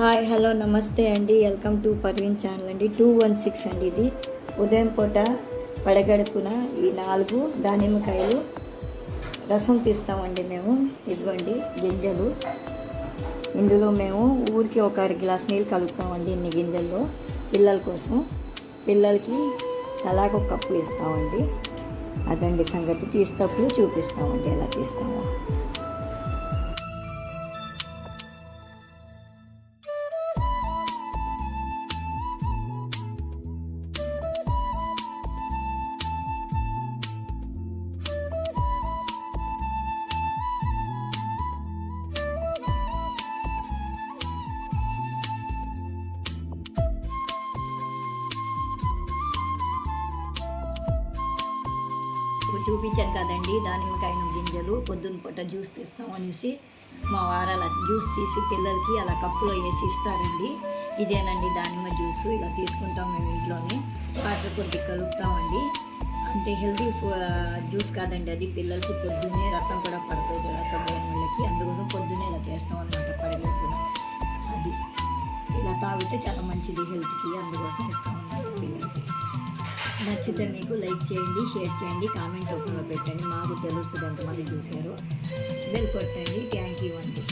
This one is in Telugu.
హాయ్ హలో నమస్తే అండి. వెల్కమ్ టు పర్వీన్ ఛానల్ అండి. టూ వన్ సిక్స్ అండి ఇది. ఉదయం పూట పడగడుపున ఈ నాలుగు దానిమ్మకాయలు రసం తీస్తామండి మేము. ఇదిగోండి గింజలు. ఇందులో మేము ఊరికి ఒక అర గ్లాస్ నీళ్ళు కలుపుతామండి ఇన్ని గింజల్లో పిల్లల కోసం. పిల్లలకి తలాగ ఒక కప్పు ఇస్తామండి. అదండి సంగతి. తీసేటప్పుడు చూపిస్తామండి ఎలా తీస్తామో. ఇప్పుడు చూపించాను కదండి దానిమ్మకాయను గింజలు పొద్దున్న పూట జ్యూస్ తీస్తాం అనేసి మా వారు అలా జ్యూస్ తీసి పిల్లలకి అలా కప్పులో వేసి ఇస్తారండి. ఇదేనండి దానిమ్మ జ్యూస్ ఇలా తీసుకుంటాం మేము ఇంట్లోనే. వాటర్ కొద్ది కలుపుతామండి. అంతే హెల్తీ జ్యూస్ కాదండి అది. పిల్లలకి పొద్దున్నే రక్తం కూడా పడుతుంది రక్తం లేని వాళ్ళకి. అందుకోసం పొద్దున్నే ఇలా చేస్తాం అనమాట పడలేకుండా అది. ఇలా తాగితే చాలా మంచిది హెల్త్కి అందుకోసం ఇస్తాం అన్నమాట పిల్లలకి. నచ్చితే మీకు లైక్ చేయండి షేర్ చేయండి కామెంట్ రూపంలో పెట్టండి. మాకు తెలుస్తుంది ఎంతమంది చూశారు. బెల్ కొట్టండి. థ్యాంక్ యూ అండి.